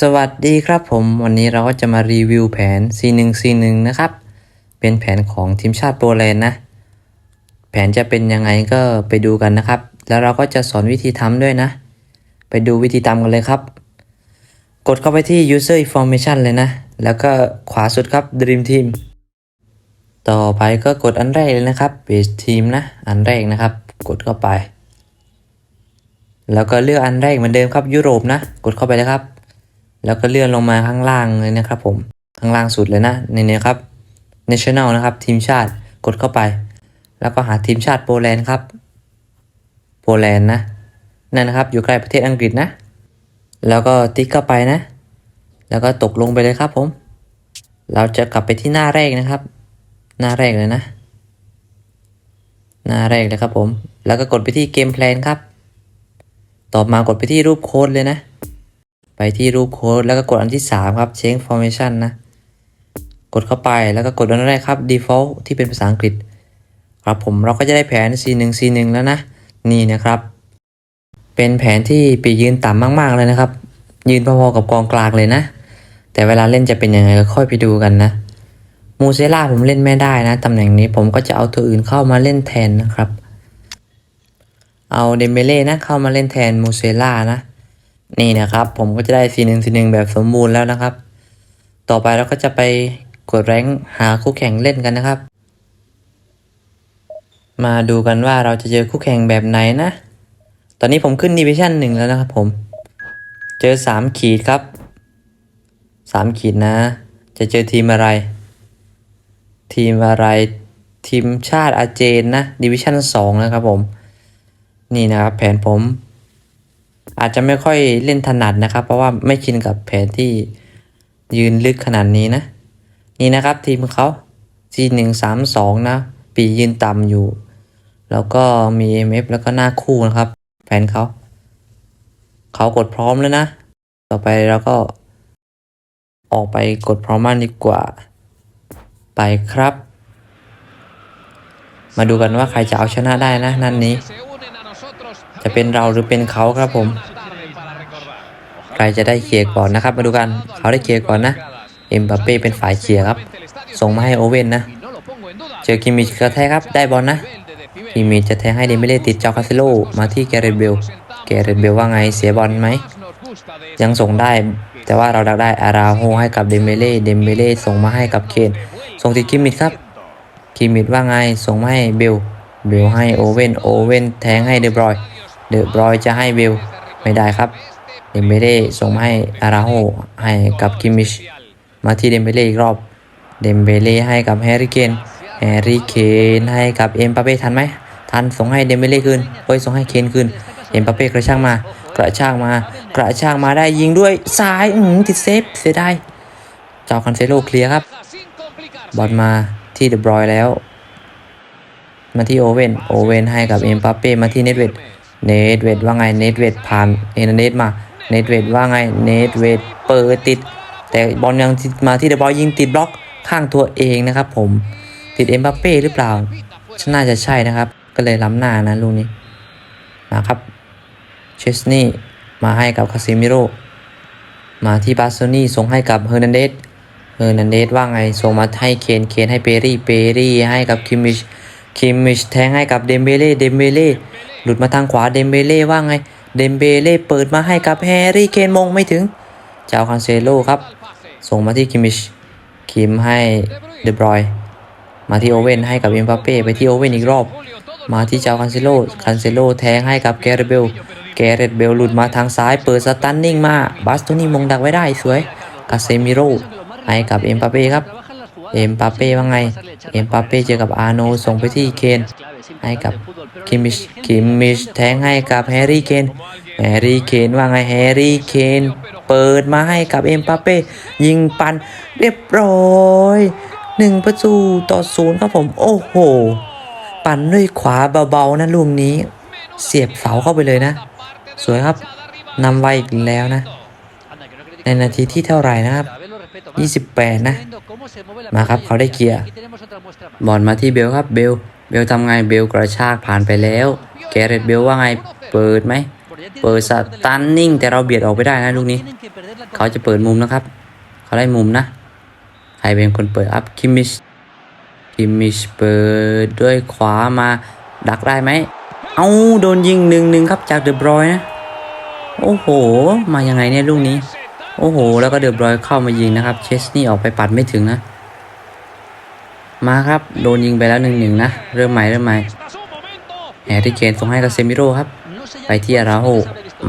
สวัสดีครับผม วันนี้เราก็จะมารีวิวแผน C1 C1 นะครับ เป็นแผนของทีมชาติโปแลนด์นะ แผนจะเป็นยังไงก็ไปดูกันนะครับ แล้วเราก็จะสอนวิธีทำด้วยนะ ไปดูวิธีทำกันเลยครับ กดเข้าไปที่ user information เลยนะ แล้วก็ขวาสุดครับ dream team ต่อไปก็กดอันแรกเลยนะครับ base team นะ อันแรกนะครับ กดเข้าไป แล้วก็เลือกอันแรกเหมือนเดิมครับยุโรปนะ กดเข้าไปเลยครับ แล้วก็เลื่อนลงมาข้างล่างเลยนะครับผมข้างล่างสุดเลยนะในนี้ครับ national นะครับทีมชาติกดเข้าไป แล้วก็หาทีมชาติโปแลนด์ครับโปแลนด์นะนั่นนะครับอยู่ใกล้ประเทศอังกฤษนะ แล้วก็ติ๊กเข้าไปนะ แล้วก็ตกลงไปเลยครับผม เราจะกลับไปที่หน้าแรกนะครับ หน้าแรกเลยนะ หน้าแรกเลยครับผม แล้วก็กดไปที่เกมแพลนครับ ต่อมากดไปที่รูปโค้ดเลยนะ ไปที่รูปโค้ดแล้วก็กดอันที่ 3 ครับ change formation นะ กดเข้าไปแล้วก็กดอันแรกครับ default ที่เป็นภาษาอังกฤษ ครับผมเราก็จะได้แผน C1 C1 แล้วนะ นี่นะครับ เป็นแผนที่ไปยืนต่ำมากๆเลยนะครับ ยืนพอๆกับกองกลางเลยนะ แต่เวลาเล่นจะเป็นยังไงก็ค่อยไปดูกันนะมูเซล่าผมเล่นไม่ได้นะตำแหน่งนี้ผมก็จะเอาตัวอื่นเข้ามาเล่นแทนนะครับ เอาเดมเบเล่นะเข้ามาเล่นแทนมูเซล่านะ นี่นะครับ ผมก็จะได้สีหนึ่งสีหนึ่งแบบสมบูรณ์แล้วนะครับ ต่อไปเราก็จะไปกดแรงค์หาคู่แข่งเล่นกันนะครับ มาดูกันว่าเราจะเจอคู่แข่งแบบไหนนะ ตอนนี้ผมขึ้นดิวิชั่นหนึ่งแล้วนะครับผม เจอสามขีดครับสามขีดนะ จะเจอทีมอะไร ทีมอะไร ทีมชาติอาเจนนะดิวิชั่นสองนะครับผม นี่นะครับแผนผม อาจจะไม่ค่อยเล่นถนัดนะครับ เพราะว่าไม่ชินกับแผนที่ยืนลึกขนาดนี้นะ นี่นะครับทีมเขา G หนึ่งสามสองนะ ปียืนต่ำอยู่ แล้วก็มี MF แล้วก็หน้าคู่นะครับ แผนเขา เขากดพร้อมแล้วนะ ต่อไปเราก็ ออกไปกดพร้อมมันดีกว่า ไปครับ มาดูกันว่าใครจะเอาชนะได้นะ นัดนนี้ จะเป็นเราหรือเป็นเขาครับผม ใครจะได้เคลียร์ก่อนนะครับ มาดูกันเขาได้เคลียร์ก่อนนะเอ็มบัปเป้เป็นฝ่ายเคลียร์ครับ ส่งมาให้โอเว่นนะ เจอกิมมิชกระแทกครับ ได้บอลนะกิมมิชจะแทงให้เดมิเล่ติดจอคาซิโลมาที่แกเรตเบลแกเรตเบลว่าไงเสียบอลไหมยังส่งได้ แต่ว่าเราดักได้อาราโฮให้กับเดมเบเล่เดมเบเล่ส่งมาให้กับเคนส่งติดกิมมิชครับกิมมิชว่าไงส่งมาให้เบลเบลให้โอเว่นโอเว่นแทงให้เดบรอย เดอบรอยจะให้เบลไม่ได้ครับเดมเบเล่ส่งมาให้อาราโฮให้กับกิมมิชมาที่เดมเบเล่อีกรอบเดมเบเล่ให้กับแฮร์รี่เคนแฮร์รี่เคนให้กับเอ็มปาเป้ทันไหมทันส่งให้เดมเบเล่คืนเฮ้ยส่งให้เคนคืนเอ็มปาเป้กระชากมากระชากมากระชากมาได้ยิงด้วยซ้ายอืมติดเซฟเสียดายเจ้าคันเซโลเคลียร์ครับบอลมาที่เดบรอยแล้ว มาที่โอเว่นโอเว่นให้กับเอ็มปาเป้มาที่เนตเวด เนตเวดว่าไงเนตเวดผ่านเอเนเนตมาเนตเวดว่าไงเนตเวดเปิดติด แต่บอลยังมาที่เดบอยยิงติดบล็อกข้างตัวเองนะครับ ผมติดเอ็มปาเป้หรือเปล่าน่าจะใช่นะครับ ก็เลยล้ำหน้านะลูกนี้มาครับเชสนี่มาให้กับคาซิมิโรมาที่บาสโซนี่ส่งให้กับเฮอร์นันเดสเฮอร์นันเดสว่าไงส่งมาให้เคนเคนให้เปรี่เปรี่ให้กับคิมมิชคิมมิชแทงให้กับเดมเบเล่เดมเบเล่ หลุดมาทางขวาเดมเบเล่ว่าไง เดมเบเล่เปิดมาให้กับแฮร์รี่เคนมงไม่ถึง เจ้าคันเซโลครับ ส่งมาที่คิมมิช คิมให้เดบรอย มาที่โอเว่นให้กับเอ็มบัปเป้ไปที่โอเว่นอีกรอบ มาที่เจ้าคันเซโลคันเซโลแทงให้กับแกเรตเบล แกเรตเบลหลุดมาทางซ้ายเปิดสตันนิ่งมาบาสโตนี่มงดักไว้ได้สวย กาเซมิโร่ให้กับเอ็มบัปเป้ครับ เอ็มบัปเป้ว่าไง เอ็มบัปเป้เจอกับอาโนส่งไปที่เคน ให้กับคิมมิชคิมมิชแทงให้กับแฮร์รี่เคน แฮร์รี่เคนว่าไงแฮร์รี่เคนเปิดมาให้กับเอ็มบัปเป้ยิงปันเรียบร้อยหนึ่งประตูต่อศูนย์ครับผม โอ้โห ปั่นด้วยขวาเบาๆนะลูกนี้ เสียบเสาเข้าไปเลยนะ สวยครับนำไวอีกแล้วนะ ในนาทีที่เท่าไหร่นะครับ 28 นะ มาครับเขาได้เคลียร์บอลมาที่เบลครับเบลเบลทำไงเบลกระชากผ่านไปแล้ว แกเรตเบลว่าไงเปิดไหมเปิดสตันนิ่ง แต่เราเบียดออกไปได้นะลูกนี้ เขาจะเปิดมุมนะครับ เขาได้มุมนะใครเป็นคนเปิดอัพคิมิชคิมิชเปิดด้วยขวามาดักได้ไหมเอาโดนยิงหนึ่งหนึ่งครับจากเดอะบรอยนะ โอ้โห มายังไงเนี่ยลูกนี้ โอ้โห แล้วก็เดือบรอยเข้ามายิงนะครับ เชสนี่ออกไปปัดไม่ถึงนะ มาครับ โดนยิงไปแล้วหนึ่งหนึ่งนะ เริ่มใหม่เริ่มใหม่แฮร์รี่เคนส่งให้กับเซมิโร่ครับ ไปที่อาราโฮ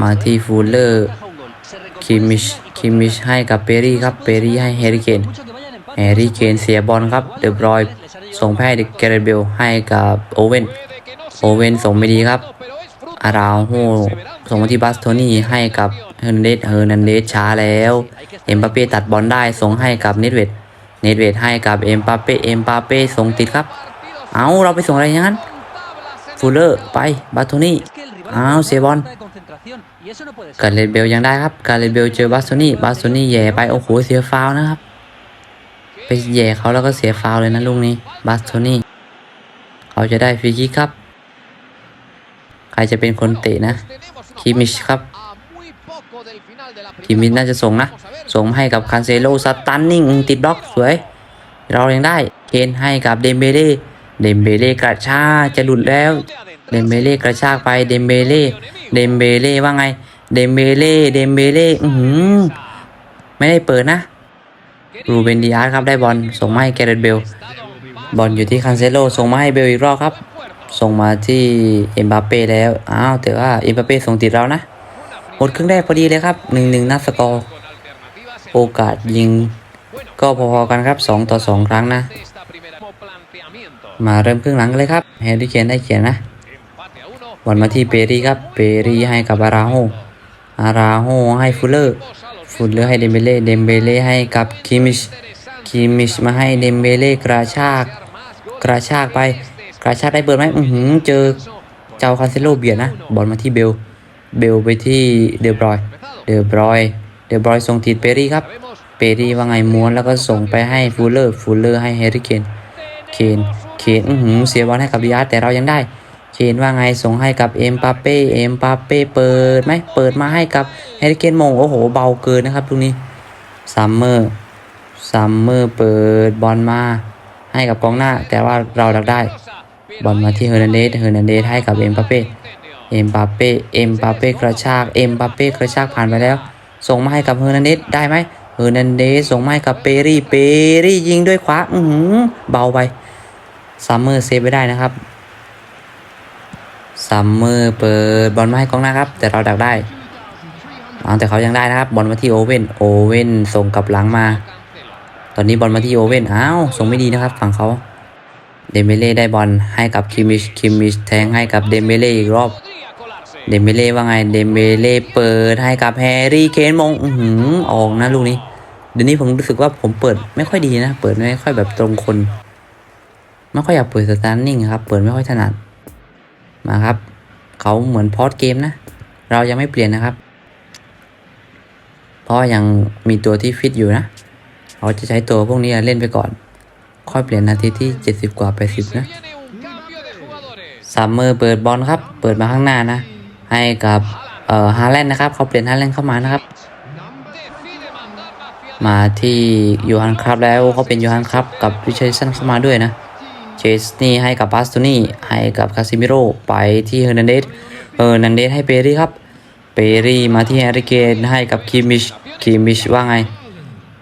มาที่ฟูลเลอร์คิมิชคิมิชให้กับเปรี่ครับ เปรี่ให้แฮร์รี่เคนแฮร์รี่เคนเสียบอลครับเดือบรอยส่งให้เกเรเบลให้กับโอเว่นโอเว่นส่งไม่ดีครับ อาราโฮส่งมาที่บัสโทนี่ให้กับเฮอร์นันเดสเฮอร์นันเดสช้าแล้ว เอ็มปาเป้ตัดบอลได้ส่งให้กับเนดเวดเนดเวดให้กับเอ็มปาเป้เอ็มปาเป้ส่งติดครับ เอาเราไปส่งอะไรอย่างนั้นฟูลเลอร์ไปบัสโทนี่เอาเสียบอลกาเลนเบลยังได้ครับกาเลนเบลเจอบัสโทนี่บัสโทนี่แย่ไปโอ้โหเสียฟาวนะครับไปแย่เขาแล้วก็เสียฟาวเลยนะลูกนี้บัสโทนี่เขาจะได้ฟรีคิกครับ ใครจะเป็นคนเตะนะคิมิชครับคิมิชน่าจะส่งนะ ส่งให้กับคานเซโลสตันนิ่งติดบล็อกสวย เรายังได้เคนให้กับเดมเบเล่เดมเบเล่กระชากจะหลุดแล้วเดมเบเล่กระชากไปเดมเบเล่เดมเบเล่ว่าไงเดมเบเล่เดมเบเล่อือหือไม่ได้เปิดนะรูเบนดิอาร์ครับได้บอลส่งมาให้แกเรตเบลบอลอยู่ที่คันเซโลส่งมาให้เบลอีกรอบครับ ส่งมาที่เอ็มบาเป้แล้ว อ้าวแต่ว่าเอ็มบาเป้ส่งติดเรานะ หมดครึ่งแรกพอดีเลยครับหนึ่งหนึ่งนัดสกอร์ โอกาสยิง ก็พอๆกันครับสองต่อสองครั้งนะ มาเริ่มครึ่งหลังกันเลยครับแฮร์รี่เคนได้เขียนนะบอลมาที่เปรีครับ เปรีให้กับอาราโฮอาราโฮให้ฟูลเลอร์ ฟูลเลอร์ให้เดมเบเล่ เดมเบเล่ให้กับคิมิช คิมิชมาให้เดมเบเล่กระชาก กระชากไป กระชากได้เปิดไหมอือหือเจอเจ้าคาเซโลเบียดนะ บอลมาที่เบล เบลไปที่เดบรอย เดบรอย เดบรอยส่งทีดเปรีครับ เปรีว่าไงม้วนแล้วก็ส่งไปให้ฟูลเลอร์ ฟูลเลอร์ให้แฮร์รี่เคน เคน เคนอือหือเสียบอลให้กับดิอาร์ตแต่เรายังได้ เคนว่าไงส่งให้กับเอ็มปาเป้ เอ็มปาเป้เปิดไหมเปิดมาให้กับแฮร์รี่เคนมงโอ้โหเบาเกินนะครับตรงนี้ซัมเมอร์ซัมเมอร์เปิดบอลมาให้กับกองหน้า แต่ว่าเราดักได้ บอลมาที่เฮอร์นันเดสเฮอร์นันเดสให้กับเอ็มปาเป้เอ็มปาเป้เอ็มปาเป้กระชากเอ็มปาเป้กระชากผ่านไปแล้ว ส่งมาให้กับเฮอร์นันเดสได้ไหมเฮอร์นันเดสส่งมาให้กับเปรี่เปรี่ยิงด้วยขวาอืเบาไปซัมเมอร์เซฟไว้ได้นะครับซัมเมอร์เปิดบอลมาให้กองหน้าครับ แต่เราดักได้เอาแต่เขายังได้นะครับ บอลมาที่โอเว่นโอเว่นส่งกลับหลังมา ตอนนี้บอลมาที่โอเว่นอ้าวส่งไม่ดีนะครับฝั่งเขา เดเบเล่ได้บอลให้กับคิมิชคิมิชแทงให้กับเดเบเล่อีกรอบเดเบเล่ว่าไงเดเบเล่เปิดให้กับแฮร์รี่เคนมอือหือออกนะลูกนี้เดี๋ยวนี้ผมรู้สึกว่าผมเปิดไม่ค่อยดีนะ เปิดไม่ค่อยแบบตรงคนไม่ค่อยอยากเปิดสตาร์นิ่งครับ เปิดไม่ค่อยถนัดมาครับ เขาเหมือนพอดเกมนะ เรายังไม่เปลี่ยนนะครับ เพราะยังมีตัวที่ฟิตอยู่นะ เราจะใช้ตัวพวกนี้เล่นไปก่อน ค่อยเปลี่ยนนาทีที่ 70 กว่า 80 นะซัมเมอร์เปิดบอลครับ เปิดมาข้างหน้านะ ให้กับเอ่อฮาแลนด์นะครับ เขาเปลี่ยนฮาแลนด์เข้ามานะครับ มาที่ยูฮันครับแล้วเขาเป็นยูฮันครับกับวิชัยสันเข้ามาด้วยนะ เชสนี่ให้กับบาสโตนี่ ให้กับคาซิมิโร่ไปที่เฮอร์นันเดส เฮอร์นันเดสให้เปรี่ครับ เปรี่มาที่แฮร์รี่เกนให้กับคิมิช คิมิชว่าไง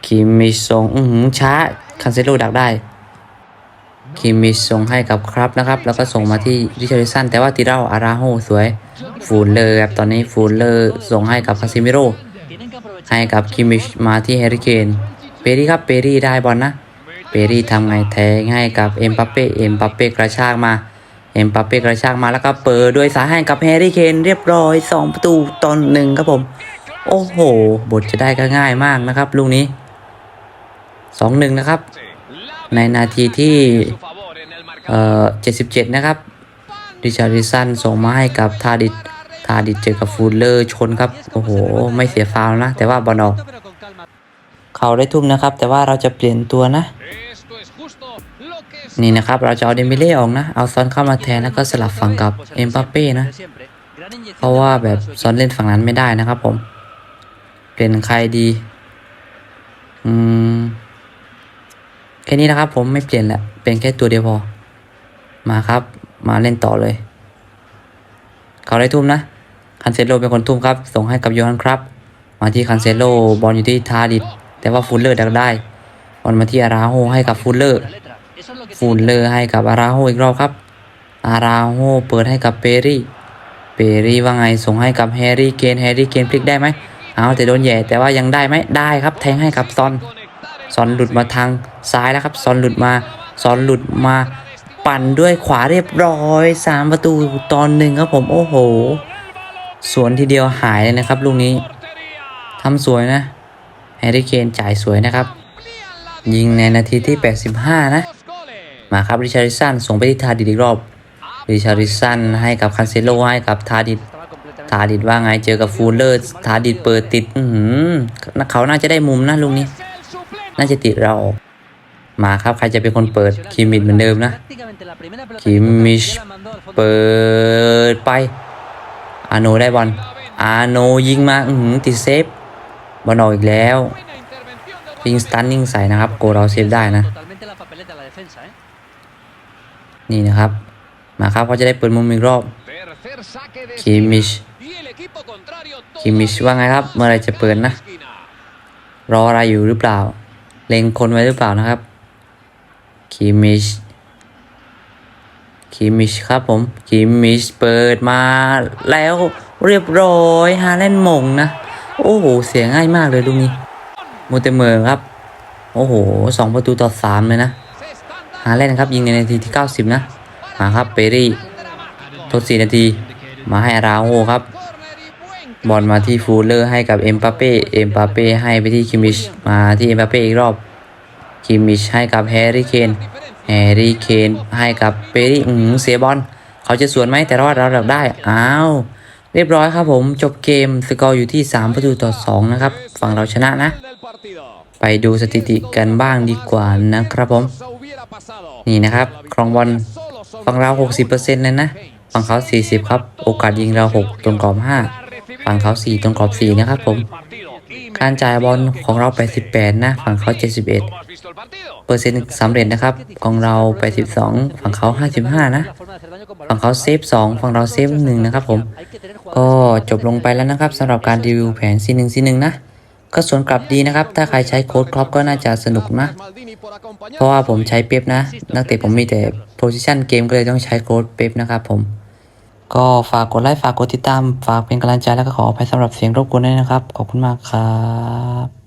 คิมิชส่งอื้อหือช้าคันเซโลดักได้ คิมิชส่งให้กับครับนะครับ แล้วก็ส่งมาที่ริชาริสันแต่ว่าติเราอาราโฮสวยฟูลเลอร์ครับตอนนี้ฟูลเลอร์ส่งให้กับคาซิมิโร่ให้กับคิมิชมาที่แฮร์รี่เคนเปรี่ครับเปรี่ได้บอลนะเปรี่ทำไงแทงให้กับเอ็มปัปเป้เอ็มปัปเป้กระชากมาเอ็มปัปเป้กระชากมาแล้วก็เปิดด้วยสายให้กับแฮร์รี่เคนเรียบร้อยสองประตูตอนหนึ่งครับผม โอ้โห บทจะได้ก็ง่ายมากนะครับ ลูกนี้สองหนึ่งนะครับ ในนาทีที่เอ่อเจ็ดสิบเจ็ดนะครับดิชาริสันส่งมาให้กับทาดิตทาดิตเจอกับฟูลเลอร์ชนครับ โอ้โห ไม่เสียฟาวนะ แต่ว่าบอลออกเขาได้ทุ่มนะครับ แต่ว่าเราจะเปลี่ยนตัวนะ นี่นะครับ เราจะเอาเดมิเล่ออกนะ เอาซอนเข้ามาแทนแล้วก็สลับฝั่งกับเอ็มบัปเป้นะ เพราะว่าแบบซอนเล่นฝั่งนั้นไม่ได้นะครับผม เปลี่ยนใครดี อืม แค่นี้นะครับผมไม่เปลี่ยนแหละเป็นแค่ตัวเดียวพอ มาครับ มาเล่นต่อเลย เขาได้ทุ่มนะ คันเซโลเป็นคนทุ่มครับ ส่งให้กับโยฮันครับ มาที่คันเซโลบอลอยู่ที่ทาดิดแต่ว่าฟูลเลอร์ดักได้บอลมาที่อาราโฮให้กับฟูลเลอร์ ฟูลเลอร์ให้กับอาราโฮอีกรอบครับ อาราโฮเปิดให้กับเปรี่ เปรี่ว่าไงส่งให้กับแฮร์รี่เกน แฮร์รี่เกนพลิกได้ไหมเอาแต่โดนแย่แต่ว่ายังได้ไหมได้ครับ แทงให้กับซอน ซอนหลุดมาทางซ้ายแล้วครับซอนหลุดมาซอนหลุดมาปั่นด้วยขวาเรียบร้อยสามประตูตอนหนึ่งครับผมโอ้โห สวนทีเดียวหายเลยนะครับลูกนี้ทำสวยนะแฮร์รี่เคนจ่ายสวยนะครับ ยิงในนาทีที่ 85 นะ มาครับริชาริสันส่งไปที่ทาดิดอีกรอบริชาริสันให้กับคันเซโลให้กับทาดิดทาดิดว่าไงเจอกับฟูลเลอร์ทาดิดเปิดติด อือหือเขาน่าจะได้มุมนะลูกนี้ น่าจะติดเรามาครับ ใครจะเป็นคนเปิดคิมมิดเหมือนเดิมนะคิมมิชเปิดไป อาโนได้บอลอาโนยิงมาอือหือติดเซฟบอลออกอีกแล้วยิงสตันนิ่งใส่นะครับ โกเราเซฟได้นะ นี่นะครับ มาครับเขาจะได้เปิดมุมอีกรอบคิมมิชคิมมิชว่าไงครับ เมื่อไรจะเปิดนะ รออะไรอยู่หรือเปล่า เล็งคนไว้หรือเปล่านะครับ คิมิช คิมิชครับผม คิมิชเปิดมาแล้วเรียบร้อยฮาแลนด์มงนะ โอ้โห เสียง่ายมากเลยลูกนี้มูเตเมอร์ครับ โอ้โหสองประตูต่อสามเลยนะ ฮาแลนด์ครับ ยิงในนาทีที่ 90 นะ มาครับเปรี่ทด4นาที มาให้อาราโฮครับ บอลมาที่ฟูลเลอร์ให้กับเอ็มปาเป้ เอ็มปาเป้ให้ไปที่คิมมิช มาที่เอ็มปาเป้อีกรอบ คิมมิชให้กับแฮร์รี่เคน แฮร์รี่เคนให้กับเปรี่อืมเสียบอล เขาจะสวนไหมแต่รอดเราดับได้ อ้าว เรียบร้อยครับผม จบเกม สกอร์อยู่ที่ 3 ประตูต่อ 2 นะครับ ฝั่งเราชนะนะ ไปดูสถิติกันบ้างดีกว่านะครับผม นี่นะครับ ครองบอล ฝั่งเรา 60%เลยนะ ฝั่งเขา 40 ครับ โอกาสยิงเรา 6 ตรงกรอบ 5 ฝั่งเขา 4 ตรงกรอบ 4 นะครับผม การจ่ายบอลของเรา88นะ ฝั่งเขา 71 เปอร์เซ็นต์สำเร็จนะครับ ของเรา82ฝั่งเขา 55 นะ ฝั่งเขาเซฟ 2 ฝั่งเราเซฟ 1 นะครับผม ก็จบลงไปแล้วนะครับสำหรับการรีวิวแผน C1 C1 นะก็สวนกลับดีนะครับ ถ้าใครใช้โค้ดครอปก็น่าจะสนุกนะ เพราะว่าผมใช้เป๊ปนะ นักเตะผมมีแต่โพ i ิชันเกมก็เลยต้องใช้โค้ดเป๊ปนะครับผม ก็ฝากกดไลค์ฝากกดติดตาม ฝากเป็นกำลังใจแล้วก็ขออภัยสำหรับเสียงรบกวนด้วยนะครับ ขอบคุณมากครับ